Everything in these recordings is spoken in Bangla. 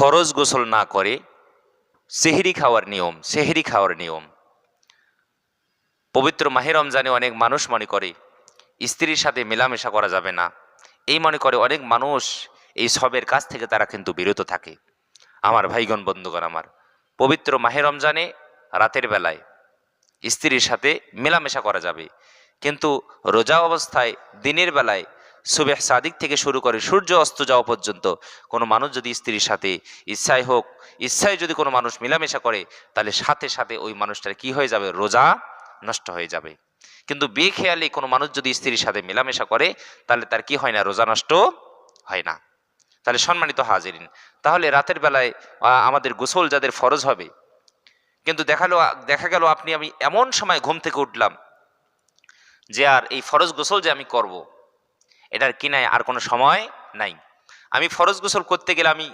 ফরজ গোসল না করে সেহরি খাওয়ার নিয়ম, সেহরি খাওয়ার নিয়ম। পবিত্র মাহে রমজানে অনেক মানুষ মনে করে, স্ত্রীর সাথে মেলামেশা করা যাবে না। এই মনে করে অনেক মানুষ এই সবের কাছ থেকে তারা কিন্তু বিরত থাকে। আমার ভাইগণ, বন্ধুগণ আমার, পবিত্র মাহে রমজানে রাতের বেলায় স্ত্রীর সাথে মেলামেশা করা যাবে। কিন্তু রোজা অবস্থায় দিনের বেলায় সুবেহ সাদিক থেকে শুরু করে সূর্য অস্ত যাওয়া পর্যন্ত কোনো মানুষ যদি স্ত্রীর সাথে ইচ্ছায় হোক, ইচ্ছায় যদি কোনো মানুষ মেলামেশা করে, তাহলে সাথে সাথে ওই মানুষটার কি হয়ে যাবে? রোজা নষ্ট হয়ে যাবে। কিন্তু বেখেয়ালি কোনো মানুষ যদি স্ত্রীর সাথে মেলামেশা করে, তাহলে তার কি হয় না? রোজা নষ্ট হয় না। তাহলে সম্মানিত হাজিরিন, তাহলে রাতের বেলায় আমাদের গোসল যাদের ফরজ হবে, কিন্তু দেখাল, দেখা গেল আপনি, আমি এমন সময় ঘুম থেকে উঠলাম যে আর এই ফরজ গোসল যে আমি করব। এটার কিনায় আর কোনো সময় নাই। আমি ফরজ গোসল করতে গেলে আমি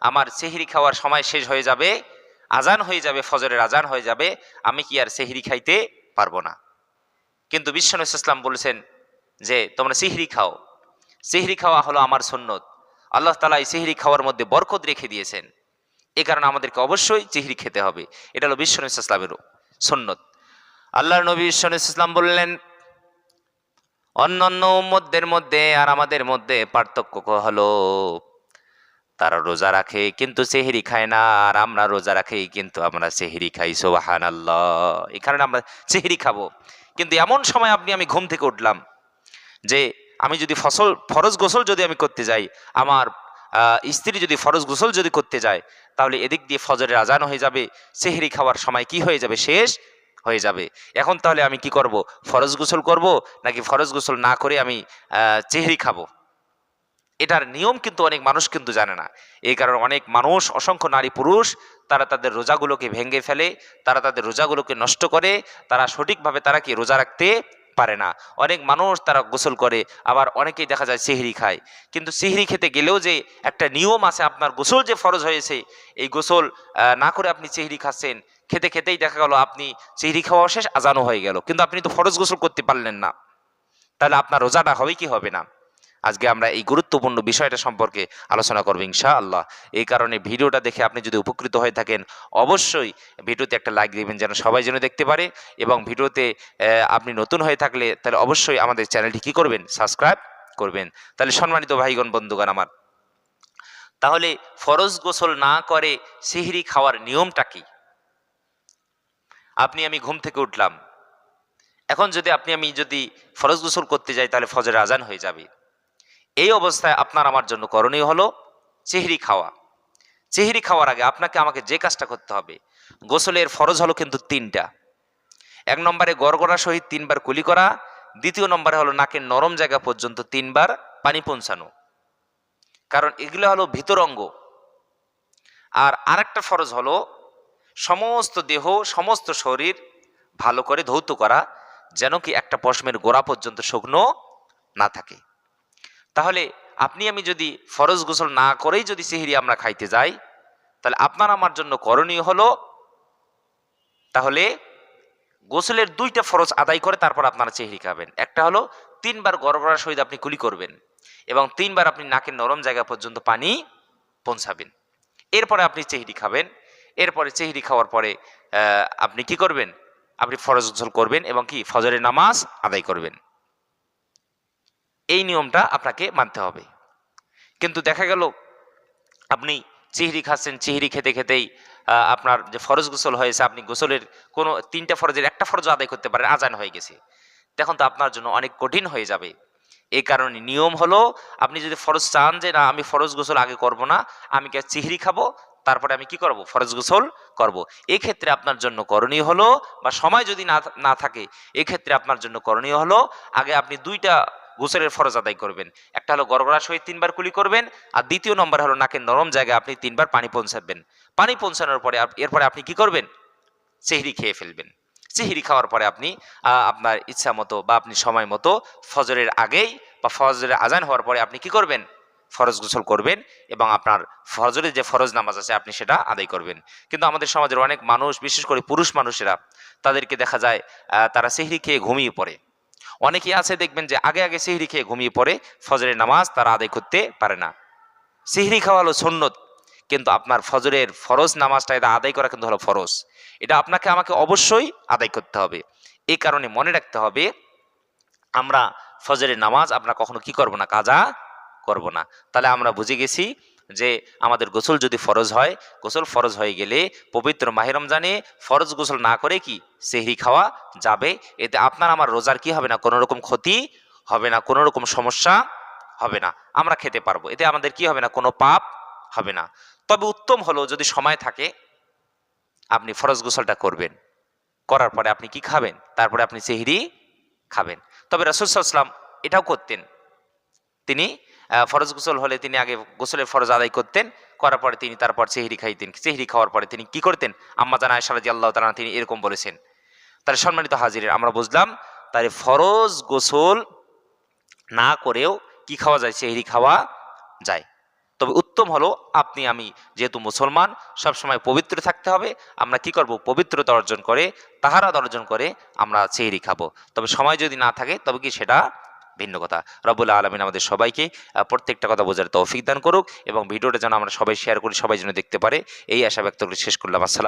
আমার সেহরি খাওয়ার সময় শেষ হয়ে যাবে, আজান হয়ে যাবে, ফজরের আজান হয়ে যাবে, আমি কি আর সেহরি খাইতে পারব না? কিন্তু বিশ্বনবী ইসলাম বলেছেন যে, তোমরা সিহরি খাও। সিহরি খাওয়া হলো আমার সুন্নত। আল্লাহ তালা এই সিহরি খাওয়ার মধ্যে বরকত রেখে দিয়েছেন। এ কারণে আমাদেরকে অবশ্যই চিহরি খেতে হবে। এটা হলো বিশ্বনবী ইসলামের সুন্নত। আল্লাহর নবী বিশ্বনবী ইসলাম বললেন অন্য অন্য উম্মতদের মধ্যে আর আমাদের মধ্যে পার্থক্য হলো, তারা রোজা রাখে কিন্তু সেহেরি খায় না, আর আমরা রোজা রাখি কিন্তু আমরা সেহেরি খাই সোবাহান আল্লাহ কারণে আমরা সেহেরি খাব। কিন্তু এমন সময় আপনি, আমি ঘুম থেকে উঠলাম যে আমি যদি ফসল, ফরজ গোসল যদি আমি করতে যাই, আমার স্ত্রী যদি ফরজ গোসল যদি করতে যায়, তাহলে এদিক দিয়ে ফজরের আজান হয়ে যাবে, সেহরি খাওয়ার সময় কি হয়ে যাবে? শেষ হয়ে যাবে। এখন তাহলে আমি কি করব? ফরজ গোসল করব নাকি ফরজ গোসল না করে আমি চেহরি খাব? এটার নিয়ম কিন্তু অনেক মানুষ কিন্তু জানে না। এই কারণে অনেক মানুষ, অসংখ্য নারী পুরুষ, তারা তাদের রোজাগুলোকে ভেঙে ফেলে, তারা তাদের রোজাগুলোকে নষ্ট করে, তারা সঠিকভাবে তারা কি রোজা রাখতে পারে না। অনেক মানুষ তারা গোসল করে, আবার অনেকেই দেখা যায় সিহরি খায়। কিন্তু সিহরি খেতে গেলেও যে একটা নিয়ম আছে, আপনার গোসল যে ফরজ হয়েছে, এই গোসল না করে আপনি চেহরি খাচ্ছেন খেতে খেতেই দেখা গেল আপনি চেহরি খাওয়া শেষ আজানো হয়ে গেল। কিন্তু আপনি তো ফরজ গোসল করতে পারলেন না। তাহলে আপনার রোজাটা হবে কি হবে না? আজকে আমরা এই গুরুত্বপূর্ণ বিষয়টা সম্পর্কে আলোচনা করব ইনশা আল্লাহ এই কারণে ভিডিওটা দেখে আপনি যদি উপকৃত হয়ে থাকেন, অবশ্যই ভিডিওতে একটা লাইক দেবেন যেন সবাই যেন দেখতে পারে এবং ভিডিওতে আপনি নতুন হয়ে থাকলে তাহলে অবশ্যই আমাদের চ্যানেলটি কি করবেন? সাবস্ক্রাইব করবেন। তাহলে সম্মানিত ভাইগণ, বন্ধুগণ আমার। তাহলে ফরজ গোসল না করে সিহরি খাওয়ার নিয়মটা কি? আপনি, আমি ঘুম থেকে উঠলাম। এখন যদি আপনি, আমি যদি ফরজ গোসল করতে যাই, তাহলে ফজর আজান হয়ে যাবে। এই অবস্থায় আপনার আমার জন্য করণীয় হলো চেহরি খাওয়া। চেহরি খাওয়ার আগে আপনাকে, আমাকে যে কাজটা করতে হবে, গোসলের ফরজ হলো কিন্তু তিনটা। এক নম্বরে গড়গড়া সহিত তিনবার কুলি করা, দ্বিতীয় নম্বরে হলো নাকের নরম জায়গা পর্যন্ত তিনবার পানি পৌঁছানো। কারণ এগুলো হলো ভিতর অঙ্গ আর আরেকটা ফরজ হলো সমস্ত দেহ, সমস্ত শরীর ভালো করে ধৌত করা, যেন কি একটা পশমের গোড়া পর্যন্ত শুকনো না থাকে। তাহলে আপনি আমি যদি ফরজ গোসল না করেই যদি সিহিরি আমরা খাইতে যাই, তাহলে আপনার আমার জন্য করণীয় হলো, তাহলে গোসলের দুইটা ফরজ আদায় করে তারপর আপনারা চেহরি খাবেন। একটা হলো তিনবার গড়গড়ার সহিত আপনি কুলি করবেন এবং তিনবার আপনি নাকের নরম জায়গা পর্যন্ত পানি পৌঁছাবেন। এরপরে আপনি চেহরি খাবেন। এরপরে চেহরি খাওয়ার পরে আপনি কি করবেন? আপনি ফরজ গোসল করবেন এবং কি? ফজরের নামাজ আদায় করবেন। এই নিয়মটা আপনাকে মানতে হবে। কিন্তু দেখা গেল, আপনি চিহরি খাচ্ছেন, চিহরি খেতে খেতেই আপনার যে ফরজ গোসল হয়েছে, আপনি গোসলের কোনো, তিনটা ফরজের একটা ফরজ আদায় করতে পারেন, আজান হয়ে গেছে। তখন তো আপনার জন্য অনেক কঠিন হয়ে যাবে। এই কারণে নিয়ম হলো, আপনি যদি ফরজ চান যে, না, আমি ফরজ গোসল আগে করব না, আমি কে চিহরি খাব? তারপরে আমি কি করব? ফরজ গোসল করব। এই ক্ষেত্রে আপনার জন্য করণীয় হলো, বা সময় যদি না না থাকে এই ক্ষেত্রে আপনার জন্য করণীয় হলো, আগে আপনি দুইটা গোসলের ফরজ আদায় করবেন। একটা হলো গড়গড়া সহিত তিনবার কুলি করবেন, আর দ্বিতীয় নম্বর হলো নাকের নরম জায়গায় আপনি তিনবার পানি পৌঁছাবেন। পানি পৌঁছানোর পরে এরপরে আপনি কি করবেন? চেহরি খেয়ে ফেলবেন। চেহরি খাওয়ার পরে আপনি আপনার ইচ্ছা মতো বা আপনি সময় মতো ফজরের আগেই বা ফজরের আজান হওয়ার পরে আপনি কি করবেন? ফরজ গোসল করবেন এবং আপনার ফজরের যে ফরজ নামাজ আছে, আপনি সেটা আদায় করবেন। কিন্তু আমাদের সমাজের অনেক মানুষ, বিশেষ করে পুরুষ মানুষেরা, তাদেরকে দেখা যায় তারা সেহরি খেয়ে ঘুমিয়ে পড়ে। অনেকেই আছে, দেখবেন যে আগে আগে সিহরি খেয়ে ঘুমিয়ে পড়ে, ফজরের নামাজ তারা আদায় করতে পারে না। সিহরি খাওয়া হলো সন্ন্যত কিন্তু আপনার ফজরের ফরজ নামাজটা এটা আদায় করা কিন্তু হলো ফরজ। এটা আপনাকে, আমাকে অবশ্যই আদায় করতে হবে। এই কারণে মনে রাখতে হবে, আমরা ফজরের নামাজ আমরা কখনো কি করব না? কাজা করব না। তাহলে আমরা বুঝে গেছি যে আমাদের গোসল যদি ফরজ হয়, গোসল ফরজ হয়ে গেলে পবিত্র মাহে রমজানে ফরজ গোসল না করে কি সেহরি খাওয়া যাবে? এতে আপনার আমার রোজার কি হবে না? কোনো রকম ক্ষতি হবে না, কোনো রকম সমস্যা হবে না। আমরা খেতে পারব। এতে আমাদের কি হবে না? কোনো পাপ হবে না। তবে উত্তম হলো যদি সময় থাকে, আপনি ফরজ গোসলটা করবেন। করার পরে আপনি কি খাবেন? তারপরে আপনি সেহরি খাবেন। তবে রাসুলসাল্লাম এটাও করতেন। তিনি ফরজ গোসল হলে তিনি আগে গোসলের ফরজ আদায় করতেন, করার পরে তিনি তারপর চেহরি খাইতেন। চেহরি খাওয়ার পরে তিনি কি করতেন? আম্মা জানা সারাজি আল্লাহ তালা তিনি এরকম বলেছেন। তার সম্মানিত হাজিরের, আমরা বুঝলাম, তার ফরজ গোসল না করেও কি খাওয়া যায়? চেহরি খাওয়া যায়। তবে উত্তম হলো, আপনি, আমি যেহেতু মুসলমান, সবসময় পবিত্র থাকতে হবে, আমরা কি করব? পবিত্রতা অর্জন করে তাহারা অর্জন করে আমরা চেহরি খাব। তবে সময় যদি না থাকে, তবে কি সেটা ভিন্ন কথা। রব্বুল আলমিন আমাদের সবাইকে প্রত্যেকটা কথা বোঝার তৌফিক দান করুক এবং ভিডিওটা যেন আমরা সবাই শেয়ার করি, সবাই যেন দেখতে পারে। এই আশা ব্যক্ত করে শেষ করলাম। আসসালাম